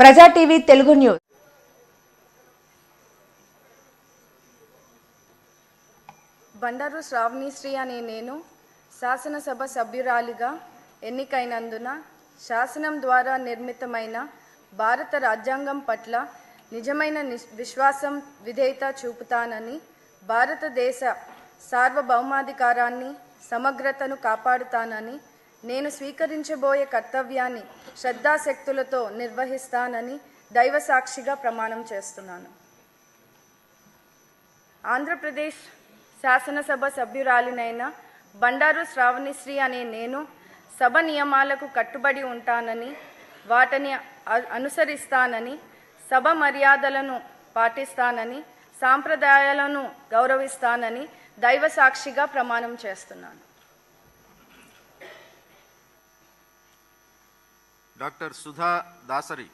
Praja TV Telugu news. Bandaru Sravani Sree అనే నేను శాసనసభ సభ్యురాలిగా ఎన్నికైనందున శాసనం ద్వారా నిర్మితమైన భారత రాజ్యాంగం పట్ల నిజమైన విశ్వాసం విధేయత చూపుతానని భారతదేశ సార్వభౌమాధికారాన్ని సమగ్రతను కాపాడుతానని నేను స్వీకరించబోయే కర్తవ్యాన్ని శ్రద్ధాశక్తులతో నిర్వహిస్తానని దైవ సాక్షిగా ప్రమాణం చేస్తున్నాను. ఆంధ్రప్రదేశ్ శాసనసభ సభ్యురాలినైన బండారు శ్రావణిశ్రీ అనే నేను సభ నియమాలకు కట్టుబడి ఉంటానని వాటిని అనుసరిస్తానని సభ మర్యాదలను పాటిస్తానని సాంప్రదాయాలను గౌరవిస్తానని దైవ సాక్షిగా ప్రమాణం చేస్తున్నాను. डॉक्टर सुधा दासरी